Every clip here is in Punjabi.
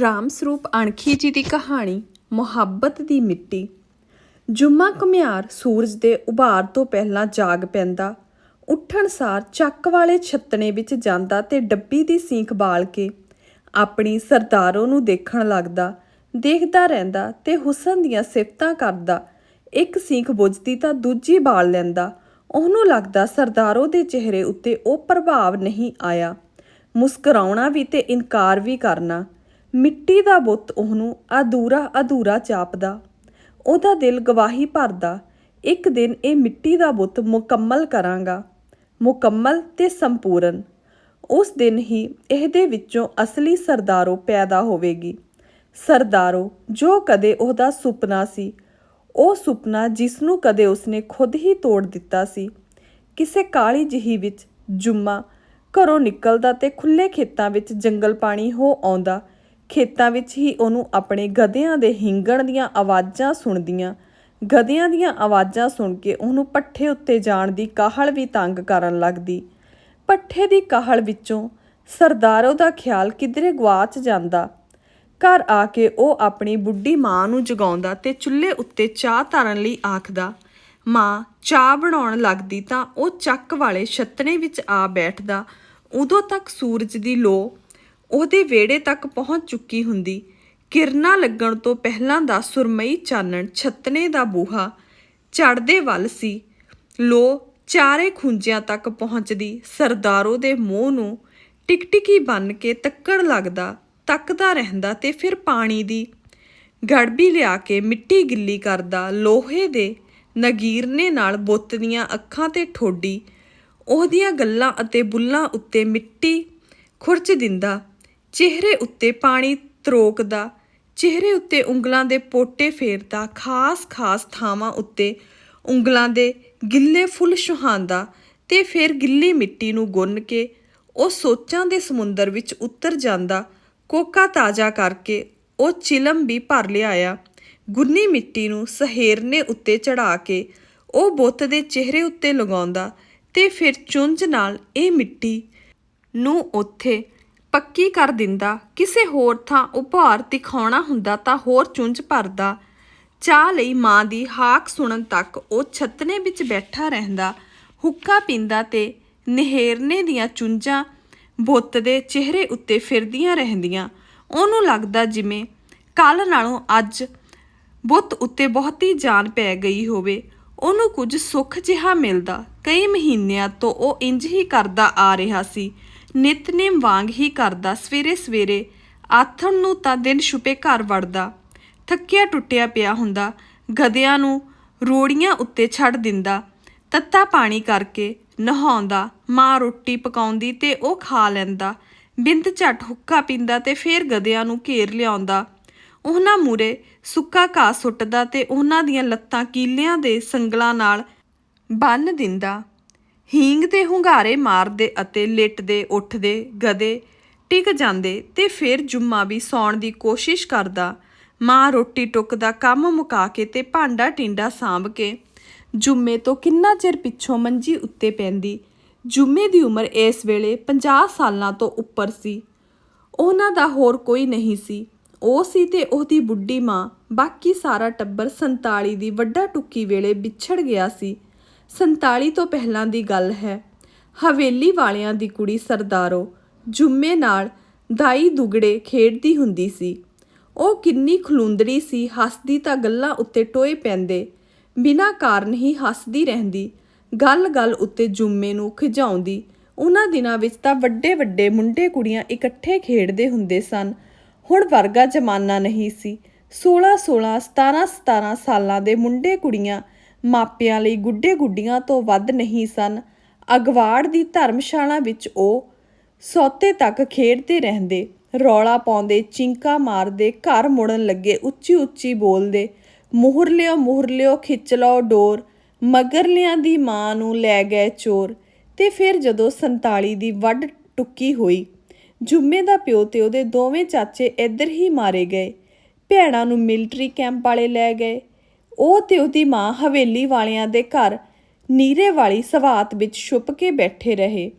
ਰਾਮ ਸਰੂਪ ਅਣਖੀ ਜੀ ਦੀ ਕਹਾਣੀ, ਮੁਹੱਬਤ ਦੀ ਮਿੱਟੀ। ਜੁਮਾ ਘੁਮਿਆਰ ਸੂਰਜ ਦੇ ਉਭਾਰ ਤੋਂ ਪਹਿਲਾਂ ਜਾਗ ਪੈਂਦਾ, ਉੱਠਣ ਸਾਰ ਚੱਕ ਵਾਲੇ ਛੱਤਣੇ ਵਿੱਚ ਜਾਂਦਾ ਤੇ ਡੱਬੀ ਦੀ ਸੀਖ ਬਾਲ ਕੇ ਆਪਣੀ ਸਰਦਾਰੋ ਨੂੰ ਦੇਖਣ ਲੱਗਦਾ, ਦੇਖਦਾ ਰਹਿੰਦਾ ਤੇ ਹੁਸਨ ਦੀਆਂ ਸਿਫਤਾਂ ਕਰਦਾ। ਇੱਕ ਸੀਖ ਬੁੱਝਦੀ ਤਾਂ ਦੂਜੀ ਬਾਲ ਲੈਂਦਾ। ਉਹਨੂੰ ਲੱਗਦਾ ਸਰਦਾਰੋ ਦੇ ਚਿਹਰੇ ਉੱਤੇ ਉਹ ਪ੍ਰਭਾਵ ਨਹੀਂ ਆਇਆ। ਮੁਸਕਰਾਉਣਾ ਵੀ ਤੇ ਇਨਕਾਰ ਵੀ ਕਰਨਾ। ਮਿੱਟੀ ਦਾ ਬੁੱਤ ਉਹਨੂੰ ਅਧੂਰਾ ਅਧੂਰਾ ਚਾਪਦਾ। ਉਹਦਾ ਦਿਲ ਗਵਾਹੀ ਭਰਦਾ, ਇੱਕ ਦਿਨ ਇਹ ਮਿੱਟੀ ਦਾ ਬੁੱਤ ਮੁਕੰਮਲ ਕਰਾਂਗਾ। ਮੁਕੰਮਲ ਤੇ ਸੰਪੂਰਨ। ਉਸ ਦਿਨ ਹੀ ਇਹਦੇ ਵਿੱਚੋਂ ਅਸਲੀ ਸਰਦਾਰੋ ਪੈਦਾ ਹੋਵੇਗੀ। ਸਰਦਾਰੋ ਜੋ ਕਦੇ ਉਹਦਾ ਸੁਪਨਾ ਸੀ, ਉਹ ਸੁਪਨਾ ਜਿਸ ਨੂੰ ਕਦੇ ਉਸਨੇ ਖੁਦ ਹੀ ਤੋੜ ਦਿੱਤਾ ਸੀ। ਕਿਸੇ ਕਾਲੀ ਜਿਹੀ ਵਿੱਚ ਜੁੰਮਾ ਘਰੋਂ ਨਿਕਲਦਾ ਤੇ ਖੁੱਲੇ ਖੇਤਾਂ ਵਿੱਚ ਜੰਗਲ ਪਾਣੀ ਹੋ ਆਉਂਦਾ ਖੇਤਾਂ ਵਿੱਚ ਹੀ ਉਹਨੂੰ ਆਪਣੇ ਗਧਿਆਂ ਦੇ ਹਿੰਗਣ ਦੀਆਂ ਆਵਾਜ਼ਾਂ ਸੁਣਦੀਆਂ। ਗਧਿਆਂ ਦੀਆਂ ਆਵਾਜ਼ਾਂ ਸੁਣ ਕੇ ਉਹਨੂੰ ਪੱਠੇ ਉੱਤੇ ਜਾਣ ਦੀ ਕਾਹਲ ਵੀ ਤੰਗ ਕਰਨ ਲੱਗਦੀ। ਪੱਠੇ ਦੀ ਕਾਹਲ ਵਿੱਚੋਂ ਸਰਦਾਰੋ ਦਾ ਖਿਆਲ ਕਿਧਰੇ ਗਵਾਚ ਜਾਂਦਾ। ਘਰ ਆ ਕੇ ਉਹ ਆਪਣੀ ਬੁੱਢੀ ਮਾਂ ਨੂੰ ਜਗਾਉਂਦਾ ਤੇ ਚੁੱਲ੍ਹੇ ਉੱਤੇ ਚਾਹ ਧਰਨ ਲਈ ਆਖਦਾ, ਮਾਂ, ਚਾਹ ਬਣਾਉਣ ਲੱਗਦੀ ਤਾਂ ਉਹ ਚੱਕ ਵਾਲੇ ਛੱਤਣੇ ਵਿੱਚ ਆ ਬੈਠਦਾ। ਉਦੋਂ ਤੱਕ ਸੂਰਜ ਦੀ ਲੋ ਉਹਦੇ ਵਿਹੜੇ ਤੱਕ ਪਹੁੰਚ ਚੁੱਕੀ ਹੁੰਦੀ। ਕਿਰਨਾਂ ਲੱਗਣ ਤੋਂ ਪਹਿਲਾਂ ਦਾ ਸੁਰਮਈ ਚਾਨਣ ਛੱਤਣੇ ਦਾ ਬੂਹਾ ਚੜਦੇ ਵੱਲ ਸੀ। ਲੋ ਚਾਰੇ ਖੁੰਝਿਆਂ ਤੱਕ ਪਹੁੰਚਦੀ ਸਰਦਾਰੋ ਦੇ ਮੂੰਹ ਨੂੰ ਟਿਕਟਿਕੀ ਬੰਨ ਕੇ ਤੱਕੜ ਲੱਗਦਾ, ਤੱਕਦਾ ਰਹਿੰਦਾ ਤੇ ਫਿਰ ਪਾਣੀ ਦੀ ਗੜਬੀ ਲਿਆ ਕੇ ਮਿੱਟੀ ਗਿੱਲੀ ਕਰਦਾ ਲੋਹੇ ਦੇ ਨਗੀਰਨੇ ਨਾਲ ਬੁੱਤ ਦੀਆਂ ਅੱਖਾਂ ਤੇ ਠੋਡੀ। ਉਹਦੀਆਂ ਗੱਲਾਂ ਅਤੇ ਬੁੱਲਾਂ ਉੱਤੇ ਮਿੱਟੀ ਖੁਰਚ ਦਿੰਦਾ। ਚਿਹਰੇ ਉੱਤੇ ਪਾਣੀ ਤਰੋਕਦਾ, ਚਿਹਰੇ ਉੱਤੇ ਉਂਗਲਾਂ ਦੇ ਪੋਟੇ ਫੇਰਦਾ ਖਾਸ-ਖਾਸ ਥਾਵਾਂ ਉੱਤੇ ਉਂਗਲਾਂ ਦੇ ਗਿੱਲੇ ਫੁੱਲ ਸੁਹਾਂਦਾ ਤੇ ਫਿਰ ਗਿੱਲੀ ਮਿੱਟੀ ਨੂੰ ਗੁੰਨ ਕੇ ਉਹ ਸੋਚਾਂ ਦੇ ਸਮੁੰਦਰ ਵਿੱਚ ਉਤਰ ਜਾਂਦਾ, ਕੋਕਾ ਤਾਜ਼ਾ ਕਰਕੇ ਉਹ ਚਿਲਮ ਵੀ ਭਰ ਲਿਆਇਆ। ਗੁੰਨੀ ਮਿੱਟੀ ਨੂੰ ਸਹੇਰਨੇ ਉੱਤੇ ਚੜਾ ਕੇ ਉਹ ਬੁੱਤ ਦੇ ਚਿਹਰੇ ਉੱਤੇ ਲਗਾਉਂਦਾ ਤੇ ਫਿਰ ਚੁੰਝ ਨਾਲ ਇਹ ਮਿੱਟੀ ਨੂੰ ਉੱਥੇ ਪੱਕੀ ਕਰ ਦਿੰਦਾ, ਕਿਸੇ ਹੋਰ ਥਾਂ ਉਭਾਰ ਦਿਖਾਉਣਾ ਹੁੰਦਾ ਤਾਂ ਹੋਰ ਚੁੰਝ ਭਰਦਾ। ਚਾਹ ਲਈ ਮਾਂ ਦੀ ਹਾਕ ਸੁਣਨ ਤੱਕ ਉਹ ਛਤਨੇ ਵਿੱਚ ਬੈਠਾ ਰਹਿੰਦਾ। ਹੁੱਕਾ ਪੀਂਦਾ ਤੇ ਨਿਹੇਰਨੇ ਦੀਆਂ ਚੁੰਝਾਂ ਬੁੱਤ ਦੇ ਚਿਹਰੇ ਉੱਤੇ ਫਿਰਦੀਆਂ ਰਹਿੰਦੀਆਂ। ਉਹਨੂੰ ਲੱਗਦਾ ਜਿਵੇਂ ਕੱਲ ਨਾਲੋਂ ਅੱਜ ਬੁੱਤ ਉੱਤੇ ਬਹੁਤੀ ਜਾਨ ਪੈ ਗਈ ਹੋਵੇ। ਉਹਨੂੰ ਕੁਝ ਸੁੱਖ ਜਿਹਾ ਮਿਲਦਾ। ਕਈ ਮਹੀਨਿਆਂ ਤੋਂ ਉਹ ਇੰਜ ਹੀ ਕਰਦਾ ਆ ਰਿਹਾ ਸੀ। ਨਿਤਨੇਮ ਵਾਂਗ ਹੀ ਕਰਦਾ ਸਵੇਰੇ ਸਵੇਰੇ। ਆਥਣ ਨੂੰ ਤਾਂ ਦਿਨ ਛੁਪੇ ਘਰ ਵੜਦਾ। ਥੱਕਿਆ ਟੁੱਟਿਆ ਪਿਆ ਹੁੰਦਾ। ਗਧਿਆਂ ਨੂੰ ਰੋੜੀਆਂ ਉੱਤੇ ਛੱਡ ਦਿੰਦਾ। ਤੱਤਾ ਪਾਣੀ ਕਰਕੇ ਨਹਾਉਂਦਾ। ਮਾਂ ਰੋਟੀ ਪਕਾਉਂਦੀ ਤੇ ਉਹ ਖਾ ਲੈਂਦਾ। ਬਿੰਦ ਝੱਟ ਹੁੱਕਾ ਪੀਂਦਾ ਤੇ ਫੇਰ ਗਧਿਆਂ ਨੂੰ ਘੇਰ ਲਿਆਉਂਦਾ। ਉਹਨਾਂ ਮੂਰੇ ਸੁੱਕਾ ਘਾਹ ਸੁੱਟਦਾ ਤੇ ਉਹਨਾਂ ਦੀਆਂ ਲੱਤਾਂ ਕੀਲਿਆਂ ਦੇ ਸੰਗਲਾਂ ਨਾਲ ਬੰਨ ਦਿੰਦਾ। ਹੀਂਗ ਦੇ ਹੁੰਗਾਰੇ ਮਾਰਦੇ ਅਤੇ ਲਿਟਦੇ, ਉੱਠਦੇ, ਗਦੇ, ਟਿਕ ਜਾਂਦੇ ਤੇ ਫਿਰ ਜੁੰਮਾ ਵੀ ਸੌਣ ਦੀ ਕੋਸ਼ਿਸ਼ ਕਰਦਾ। ਮਾਂ ਰੋਟੀ ਟੁੱਕ ਦਾ ਕੰਮ ਮੁਕਾ ਕੇ ਤੇ ਭਾਂਡਾ ਟਿੰਡਾ ਸਾਂਭ ਕੇ ਜੁੰਮੇ ਤੋਂ ਕਿੰਨਾ ਚਿਰ ਪਿੱਛੋਂ ਮੰਜੀ ਉੱਤੇ ਪੈਂਦੀ। ਜੁੰਮੇ ਦੀ ਉਮਰ ਇਸ ਵੇਲੇ 50 ਸਾਲਾਂ ਤੋਂ ਉੱਪਰ ਸੀ। ਉਹਨਾਂ ਦਾ ਹੋਰ ਕੋਈ ਨਹੀਂ ਸੀ। ਉਹ ਸੀ ਤੇ ਉਹਦੀ ਬੁੱਢੀ ਮਾਂ। ਬਾਕੀ ਸਾਰਾ ਟੱਬਰ 47 ਦੀ ਵੱਡਾ ਟੁੱਕੀ ਵੇਲੇ ਵਿਛੜ ਗਿਆ ਸੀ। 47 ਤੋਂ ਪਹਿਲਾਂ ਦੀ ਗੱਲ ਹੈ। ਹਵੇਲੀ ਵਾਲਿਆਂ ਦੀ ਕੁੜੀ ਸਰਦਾਰੋ ਜੁੰਮੇ ਨਾਲ ਦਾਈ ਦੁਗੜੇ ਖੇਡਦੀ ਹੁੰਦੀ ਸੀ। ਉਹ ਕਿੰਨੀ ਖਲੁੰਦੜੀ ਸੀ, ਹੱਸਦੀ ਤਾਂ ਗੱਲਾਂ ਉੱਤੇ ਟੋਏ ਪੈਂਦੇ। ਬਿਨਾਂ ਕਾਰਨ ਹੀ ਹੱਸਦੀ ਰਹਿੰਦੀ, ਗੱਲ-ਗੱਲ ਉੱਤੇ ਜੁੰਮੇ ਨੂੰ ਖਿਜਾਉਂਦੀ ਉਹਨਾਂ ਦਿਨਾਂ ਵਿੱਚ ਤਾਂ ਵੱਡੇ-ਵੱਡੇ ਮੁੰਡੇ ਕੁੜੀਆਂ ਇਕੱਠੇ ਖੇਡਦੇ ਹੁੰਦੇ ਸਨ। ਹੁਣ ਵਰਗਾ ਜ਼ਮਾਨਾ ਨਹੀਂ ਸੀ। 16-16 17-17 ਸਾਲਾਂ ਦੇ ਮੁੰਡੇ ਕੁੜੀਆਂ ਮਾਪਿਆਂ ਲਈ ਗੁੱਡੇ-ਗੁੱਡੀਆਂ ਤੋਂ ਵੱਧ ਨਹੀਂ ਸਨ। ਅਗਵਾੜ ਦੀ ਧਰਮਸ਼ਾਲਾ ਵਿੱਚ ਉਹ ਸੌਤੇ ਤੱਕ ਖੇਡਦੇ ਰਹਿੰਦੇ। ਰੌਲਾ ਪਾਉਂਦੇ, ਚਿੰਕਾ ਮਾਰਦੇ, ਘਰ ਮੁੜਨ ਲੱਗੇ, ਉੱਚੀ ਉੱਚੀ ਬੋਲਦੇ ਮੁਹਰ ਲਿਓ ਮੁਹਰ ਲਿਓ ਖਿੱਚ ਲਓ ਡੋਰ, ਮਗਰਲਿਆਂ ਦੀ ਮਾਂ ਨੂੰ ਲੈ ਗਏ ਚੋਰ। ਤੇ ਫਿਰ ਜਦੋਂ 47 ਦੀ ਵੱਡ ਟੁੱਕੀ ਹੋਈ, ਜੁੰਮੇ ਦਾ ਪਿਓ ਤੇ ਉਹਦੇ ਦੋਵੇਂ ਚਾਚੇ ਇੱਧਰ ਹੀ ਮਾਰੇ ਗਏ। ਭੈਣਾਂ ਨੂੰ ਮਿਲਟਰੀ ਕੈਂਪ ਵਾਲੇ ਲੈ ਗਏ। ਉਹ ਤੇ ਉਹਦੀ ਮਾਂ ਹਵੇਲੀ ਵਾਲਿਆਂ ਦੇ ਘਰ ਨੀਰੇ ਵਾਲੀ ਸਵਾਤ ਵਿੱਚ ਛੁਪ ਕੇ ਬੈਠੇ ਰਹੇ।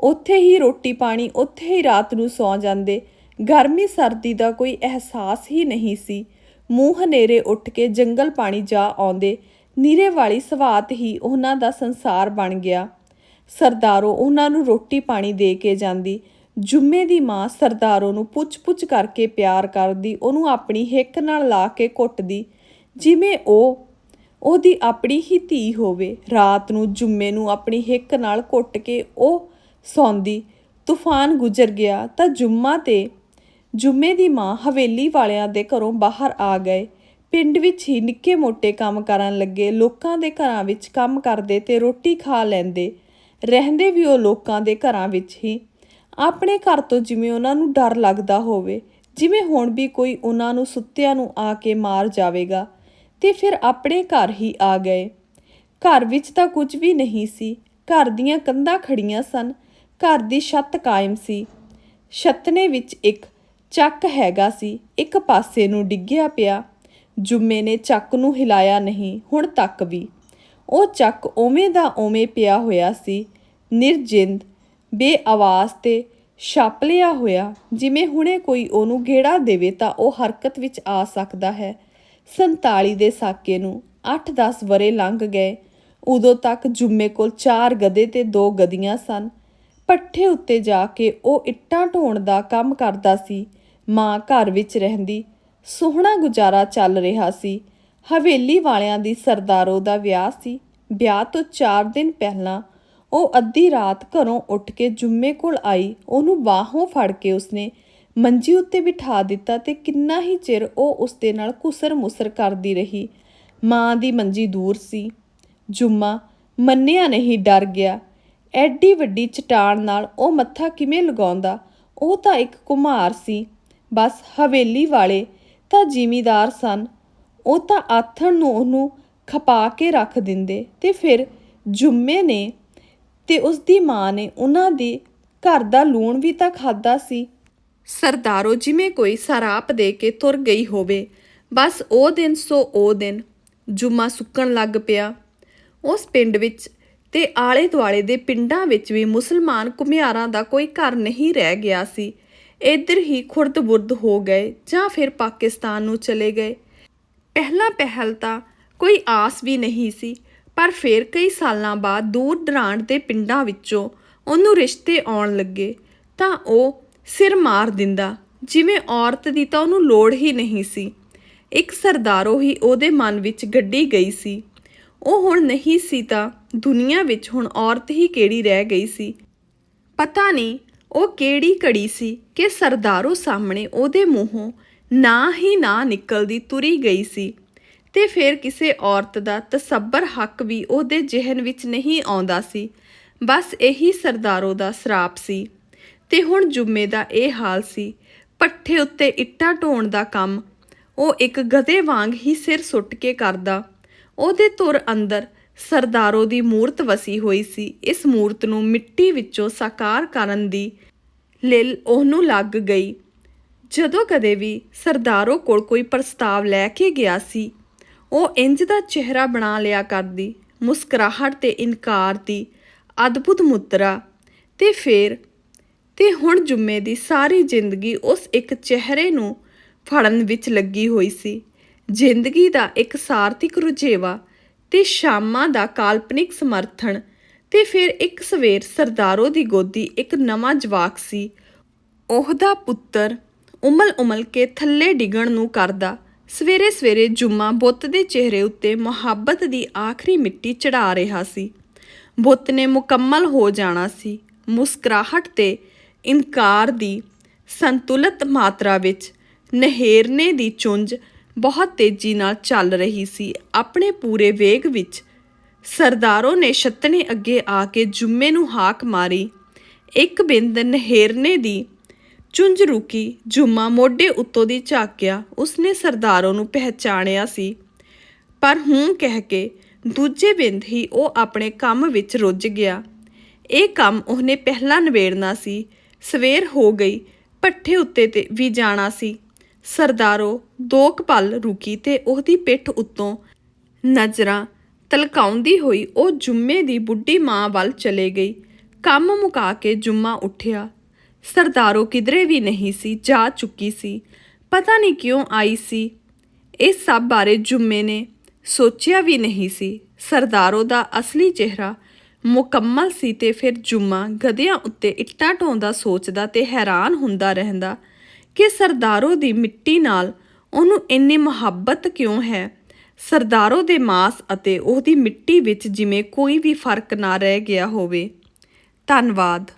ਉੱਥੇ ਹੀ ਰੋਟੀ ਪਾਣੀ, ਉੱਥੇ ਹੀ ਰਾਤ ਨੂੰ ਸੌ ਜਾਂਦੇ। ਗਰਮੀ ਸਰਦੀ ਦਾ ਕੋਈ ਅਹਿਸਾਸ ਹੀ ਨਹੀਂ ਸੀ। ਮੂੰਹ ਹਨੇਰੇ ਉੱਠ ਕੇ ਜੰਗਲ ਪਾਣੀ ਜਾ ਆਉਂਦੇ। ਨੀਰੇ ਵਾਲੀ ਸਵਾਤ ਹੀ ਉਹਨਾਂ ਦਾ ਸੰਸਾਰ ਬਣ ਗਿਆ। ਸਰਦਾਰੋ, ਉਹਨਾਂ ਨੂੰ ਰੋਟੀ ਪਾਣੀ ਦੇ ਕੇ ਜਾਂਦੀ। ਜੁੰਮੇ ਦੀ ਮਾਂ ਸਰਦਾਰੋ ਨੂੰ ਪੁੱਛ-ਪੁੱਛ ਕਰਕੇ ਪਿਆਰ ਕਰਦੀ। ਉਹਨੂੰ ਆਪਣੀ ਹਿੱਕ ਨਾਲ ਲਾ ਕੇ ਕੁੱਟਦੀ। ਜਿਵੇਂ ਉਹ, ਉਹਦੀ ਆਪਣੀ ਹੀ ਧੀ ਹੋਵੇ, ਰਾਤ ਨੂੰ ਜੁੰਮੇ ਨੂੰ ਆਪਣੀ ਹਿੱਕ ਨਾਲ ਕੁੱਟ ਕੇ ਉਹ ਸੌਂਦੀ, ਤੂਫਾਨ ਗੁਜ਼ਰ ਗਿਆ ਤਾਂ ਜੁੰਮਾ ਤੇ ਜੁੰਮੇ ਦੀ ਮਾਂ ਹਵੇਲੀ ਵਾਲਿਆਂ ਦੇ ਘਰੋਂ ਬਾਹਰ ਆ ਗਏ। ਪਿੰਡ ਵਿੱਚ ਹੀ ਨਿੱਕੇ ਮੋਟੇ ਕੰਮ ਕਰਨ ਲੱਗੇ, ਲੋਕਾਂ ਦੇ ਘਰਾਂ ਵਿੱਚ ਕੰਮ ਕਰਦੇ ਤੇ ਰੋਟੀ ਖਾ ਲੈਂਦੇ। ਰਹਿੰਦੇ ਵੀ ਉਹ ਲੋਕਾਂ ਦੇ ਘਰਾਂ ਵਿੱਚ ਹੀ। ਆਪਣੇ ਘਰ ਤੋਂ ਜਿਵੇਂ ਉਹਨਾਂ ਨੂੰ ਡਰ ਲੱਗਦਾ ਹੋਵੇ, ਜਿਵੇਂ ਹੁਣ ਵੀ ਕੋਈ ਉਹਨਾਂ ਨੂੰ ਸੁੱਤਿਆਂ ਨੂੰ ਆ ਕੇ ਮਾਰ ਜਾਵੇਗਾ। ਤੇ ਫਿਰ ਆਪਣੇ ਘਰ ਹੀ ਆ ਗਏ। ਘਰ ਵਿੱਚ ਤਾਂ ਕੁਝ ਵੀ ਨਹੀਂ ਸੀ। ਘਰ ਦੀਆਂ ਕੰਧਾਂ ਖੜੀਆਂ ਸਨ। ਘਰ ਦੀ ਛੱਤ ਕਾਇਮ ਸੀ। ਛੱਤਨੇ ਵਿੱਚ ਇੱਕ ਚੱਕ ਹੈਗਾ ਸੀ। ਇੱਕ ਪਾਸੇ ਨੂੰ ਡਿੱਗਿਆ ਪਿਆ। ਜੁੰਮੇ ਨੇ ਚੱਕ ਨੂੰ ਹਿਲਾਇਆ ਨਹੀਂ, ਹੁਣ ਤੱਕ ਵੀ। ਉਹ ਚੱਕ ਓਵੇਂ ਦਾ ਓਵੇਂ ਪਿਆ ਹੋਇਆ ਸੀ। ਨਿਰਜਿੰਦ, ਬੇਆਵਾਜ਼ ਤੇ ਛਾਪਲਿਆ ਹੋਇਆ। ਜਿਵੇਂ ਹੁਣੇ ਕੋਈ ਉਹਨੂੰ ਘੇੜਾ ਦੇਵੇ ਤਾਂ ਉਹ ਹਰਕਤ ਵਿੱਚ ਆ ਸਕਦਾ ਹੈ। 47 ਦੇ ਸਾਕੇ ਨੂੰ 8-10 ਵਰੇ ਲੰਘ ਗਏ। ਉਦੋਂ ਤੱਕ ਜੁੰਮੇ ਕੋਲ ਚਾਰ ਗਧੇ ਤੇ ਦੋ ਗਧੀਆਂ ਸਨ। ਪੱਠੇ ਉੱਤੇ ਜਾ ਕੇ ਉਹ ਇੱਟਾਂ ਢੋਣ ਦਾ ਕੰਮ ਕਰਦਾ ਸੀ। ਮਾਂ ਘਰ ਵਿੱਚ ਰਹਿੰਦੀ। ਸੋਹਣਾ ਗੁਜ਼ਾਰਾ ਚੱਲ ਰਿਹਾ ਸੀ। ਹਵੇਲੀ ਵਾਲਿਆਂ ਦੀ ਸਰਦਾਰੋ ਦਾ ਵਿਆਹ ਸੀ। ਵਿਆਹ ਤੋਂ 4 ਦਿਨ ਪਹਿਲਾਂ ਉਹ ਅੱਧੀ ਰਾਤ ਘਰੋਂ ਉੱਠ ਕੇ ਜੁੰਮੇ ਕੋਲ ਆਈ। ਉਹਨੂੰ ਬਾਹੋਂ ਫੜ ਕੇ ਉਸਨੇ ਮੰਜੀ ਉੱਤੇ ਬਿਠਾ ਦਿੱਤਾ ਤੇ ਕਿੰਨਾ ਹੀ ਚਿਰ ਉਹ ਉਸਦੇ ਨਾਲ ਕੁਸਰ ਮੁਸਰ ਕਰਦੀ ਰਹੀ। ਮਾਂ ਦੀ ਮੰਜੀ ਦੂਰ ਸੀ। ਜੁੰਮਾ ਮੰਨਿਆ ਨਹੀਂ, ਡਰ ਗਿਆ। ਐਡੀ ਵੱਡੀ ਚਟਾਨ ਨਾਲ ਉਹ ਮੱਥਾ ਕਿਵੇਂ ਲਗਾਉਂਦਾ? ਉਹ ਤਾਂ ਇੱਕ ਕੁਮਾਰ ਸੀ। ਬਸ ਹਵੇਲੀ ਵਾਲੇ ਤਾਂ ਜ਼ਿਮੀਦਾਰ ਸਨ। ਉਹ ਤਾਂ ਆਥਣ ਨੂੰ ਉਹਨੂੰ ਖਪਾ ਕੇ ਰੱਖ ਦਿੰਦੇ ਤੇ ਫਿਰ ਜੁੰਮੇ ਨੇ ਤੇ ਉਸ ਦੀ ਮਾਂ ਨੇ ਉਹਨਾਂ ਦੇ ਘਰ ਦਾ ਲੂਣ ਵੀ ਤਾਂ ਖਾਦਾ ਸੀ। ਸਰਦਾਰੋ, ਜਿਵੇਂ ਕੋਈ ਸਰਾਪ ਦੇ ਕੇ ਤੁਰ ਗਈ ਹੋਵੇ, ਬਸ ਉਹ ਦਿਨ ਸੋ ਉਹ ਦਿਨ ਜੁਮਾ ਸੁੱਕਣ ਲੱਗ ਪਿਆ। ਉਸ ਪਿੰਡ ਵਿੱਚ ਤੇ ਆਲੇ ਦੁਆਲੇ ਦੇ ਪਿੰਡਾਂ ਵਿੱਚ ਵੀ ਮੁਸਲਮਾਨ ਘੁਮਿਆਰਾਂ ਦਾ ਕੋਈ ਘਰ ਨਹੀਂ ਰਹਿ ਗਿਆ ਸੀ। ਇੱਧਰ ਹੀ ਖੁਰਦ-ਬੁਰਦ ਹੋ ਗਏ ਜਾਂ ਫਿਰ ਪਾਕਿਸਤਾਨ ਨੂੰ ਚਲੇ ਗਏ। ਪਹਿਲਾਂ ਪਹਿਲ ਤਾਂ ਕੋਈ ਆਸ ਵੀ ਨਹੀਂ ਸੀ, ਪਰ ਫਿਰ ਕਈ ਸਾਲਾਂ ਬਾਅਦ ਦੂਰ ਦਰਾਂਡ ਦੇ ਪਿੰਡਾਂ ਵਿੱਚੋਂ ਉਹਨੂੰ ਰਿਸ਼ਤੇ ਆਉਣ ਲੱਗੇ ਤਾਂ ਉਹ ਸਿਰ ਮਾਰ ਦਿੰਦਾ। ਜਿਵੇਂ ਔਰਤ ਦੀ ਤਾਂ ਉਹਨੂੰ ਲੋੜ ਹੀ ਨਹੀਂ ਸੀ। ਇੱਕ ਸਰਦਾਰੋ ਹੀ ਉਹਦੇ ਮਨ ਵਿੱਚ ਗੱਡੀ ਗਈ ਸੀ। ਉਹ ਹੁਣ ਨਹੀਂ ਸੀ ਤਾਂ ਦੁਨੀਆ ਵਿੱਚ ਹੁਣ ਔਰਤ ਹੀ ਕਿਹੜੀ ਰਹਿ ਗਈ ਸੀ? ਪਤਾ ਨਹੀਂ ਉਹ ਕਿਹੜੀ ਘੜੀ ਸੀ ਕਿ ਸਰਦਾਰੋ ਸਾਹਮਣੇ ਉਹਦੇ ਮੂੰਹੋਂ ਨਾ ਹੀ ਨਾ ਨਿਕਲਦੀ ਤੁਰੀ ਗਈ ਸੀ। ਤੇ ਫਿਰ ਕਿਸੇ ਔਰਤ ਦਾ ਤਸੱਬਰ ਹੱਕ ਵੀ ਉਹਦੇ ਜ਼ਿਹਨ ਵਿੱਚ ਨਹੀਂ ਆਉਂਦਾ ਸੀ। ਬਸ ਇਹੀ ਸਰਦਾਰੋ ਦਾ ਸਰਾਪ ਸੀ। ਤੇ ਹੁਣ ਜੁੰਮੇ ਦਾ ਇਹ ਹਾਲ ਸੀ। ਪੱਠੇ ਉੱਤੇ ਇੱਟਾਂ ਢੋਣ ਦਾ ਕੰਮ, ਉਹ ਇੱਕ ਗਧੇ ਵਾਂਗ ਹੀ ਸਿਰ ਸੁੱਟ ਕੇ ਕਰਦਾ। ਉਹਦੇ ਤੁਰ ਅੰਦਰ ਸਰਦਾਰੋ ਦੀ ਮੂਰਤ ਵਸੀ ਹੋਈ ਸੀ। ਇਸ ਮੂਰਤ ਨੂੰ ਮਿੱਟੀ ਵਿੱਚੋਂ ਸਾਕਾਰ ਕਰਨ ਦੀ ਲਿਲ ਉਹਨੂੰ ਲੱਗ ਗਈ। ਜਦੋਂ ਕਦੇ ਵੀ ਸਰਦਾਰੋ ਕੋਲ ਕੋਈ ਪ੍ਰਸਤਾਵ ਲੈ ਕੇ ਗਿਆ ਸੀ, ਉਹ ਇੰਜ ਦਾ ਚਿਹਰਾ ਬਣਾ ਲਿਆ ਕਰਦੀ, ਮੁਸਕਰਾਹਟ ਤੇ ਇਨਕਾਰ ਦੀ ਅਦਭੁਤ ਮੁਦਰਾ ਤੇ ਫਿਰ ਤੇ ਹੁਣ ਜੁੰਮੇ ਦੀ ਸਾਰੀ ਜ਼ਿੰਦਗੀ ਉਸ ਇੱਕ ਚਿਹਰੇ ਨੂੰ ਫੜਨ ਵਿੱਚ ਲੱਗੀ ਹੋਈ ਸੀ। ਜ਼ਿੰਦਗੀ ਦਾ ਇੱਕ ਸਾਰਥਿਕ ਰੁਝੇਵਾ ਤੇ ਸ਼ਾਮਾਂ ਦਾ ਕਾਲਪਨਿਕ ਸਮਰਥਨ ਤੇ ਫਿਰ ਇੱਕ ਸਵੇਰ ਸਰਦਾਰੋ ਦੀ ਗੋਦੀ ਇੱਕ ਨਵਾਂ ਜਵਾਕ ਸੀ। ਉਹਦਾ ਪੁੱਤਰ ਉਮਲ ਉਮਲ ਕੇ ਥੱਲੇ ਡਿੱਗਣ ਨੂੰ ਕਰਦਾ, ਸਵੇਰੇ ਸਵੇਰੇ ਜੁਮਾ ਬੁੱਤ ਦੇ ਚਿਹਰੇ ਉੱਤੇ ਮੁਹੱਬਤ ਦੀ ਆਖਰੀ ਮਿੱਟੀ ਚੜਾ ਰਿਹਾ ਸੀ। ਬੁੱਤ ਨੇ ਮੁਕੰਮਲ ਹੋ ਜਾਣਾ ਸੀ। ਮੁਸਕਰਾਹਟ ਤੇ ਇਨਕਾਰ ਦੀ ਸੰਤੁਲਿਤ ਮਾਤਰਾ ਵਿੱਚ ਨਹਿਰਨੇ ਦੀ ਚੁੰਝ ਬਹੁਤ ਤੇਜ਼ੀ ਨਾਲ ਚੱਲ ਰਹੀ ਸੀ। ਆਪਣੇ ਪੂਰੇ ਵੇਗ ਵਿੱਚ ਸਰਦਾਰੋ ਨੇ ਛੱਤਣੇ ਅੱਗੇ ਆ ਕੇ ਜੁੰਮੇ ਨੂੰ ਹਾਕ ਮਾਰੀ। ਇੱਕ ਬਿੰਦ ਨਹਿਰਨੇ ਦੀ ਚੁੰਝ ਰੁਕੀ। ਜੁਮਾ ਮੋਢੇ ਉੱਤੋਂ ਦੀ ਝਾਕਿਆ। ਉਸਨੇ ਸਰਦਾਰੋ ਨੂੰ ਪਹਿਚਾਣਿਆ ਸੀ। ਪਰ ਹੂੰ ਕਹਿ ਕੇ ਦੂਜੇ ਬਿੰਦ ਹੀ ਉਹ ਆਪਣੇ ਕੰਮ ਵਿੱਚ ਰੁੱਝ ਗਿਆ। ਇਹ ਕੰਮ ਉਹਨੇ ਪਹਿਲਾਂ ਨਿਬੇੜਨਾ ਸੀ। ਸਵੇਰ ਹੋ ਗਈ ਪੱਠੇ ਉੱਤੇ ਤੇ ਵੀ ਜਾਣਾ ਸੀ। ਸਰਦਾਰੋ ਦੋ ਕੁ ਪਲ ਰੁਕੀ ਤੇ ਉਹਦੀ ਪਿੱਠ ਉੱਤੋਂ ਨਜ਼ਰਾਂ ਤਲਕਾਉਂਦੀ ਹੋਈ ਉਹ ਜੁੰਮੇ ਦੀ ਬੁੱਢੀ ਮਾਂ ਵੱਲ ਚਲੇ ਗਈ। ਕੰਮ ਮੁਕਾ ਕੇ ਜੁੰਮਾ ਉੱਠਿਆ। ਸਰਦਾਰੋ ਕਿਧਰੇ ਵੀ ਨਹੀਂ ਸੀ, ਜਾ ਚੁੱਕੀ ਸੀ। ਪਤਾ ਨਹੀਂ ਕਿਉਂ ਆਈ ਸੀ। ਇਸ ਸਭ ਬਾਰੇ ਜੁੰਮੇ ਨੇ ਸੋਚਿਆ ਵੀ ਨਹੀਂ ਸੀ। ਸਰਦਾਰੋ ਦਾ ਅਸਲੀ ਚਿਹਰਾ ਮੁਕੰਮਲ ਸੀ ਤੇ ਫਿਰ ਜੁਮਾ ਗਧਿਆਂ ਉੱਤੇ ਇੱਟਾਂ ਢੋਂਦਾ ਸੋਚਦਾ ਤੇ ਹੈਰਾਨ ਹੁੰਦਾ ਰਹਿੰਦਾ ਕਿ ਸਰਦਾਰੋ ਦੀ ਮਿੱਟੀ ਨਾਲ ਉਹਨੂੰ ਇੰਨੀ ਮੁਹੱਬਤ ਕਿਉਂ ਹੈ? ਸਰਦਾਰੋ ਦੇ ਮਾਸ ਅਤੇ ਉਹਦੀ ਮਿੱਟੀ ਵਿੱਚ ਜਿਵੇਂ ਕੋਈ ਵੀ ਫ਼ਰਕ ਨਾ ਰਹਿ ਗਿਆ ਹੋਵੇ। ਧੰਨਵਾਦ।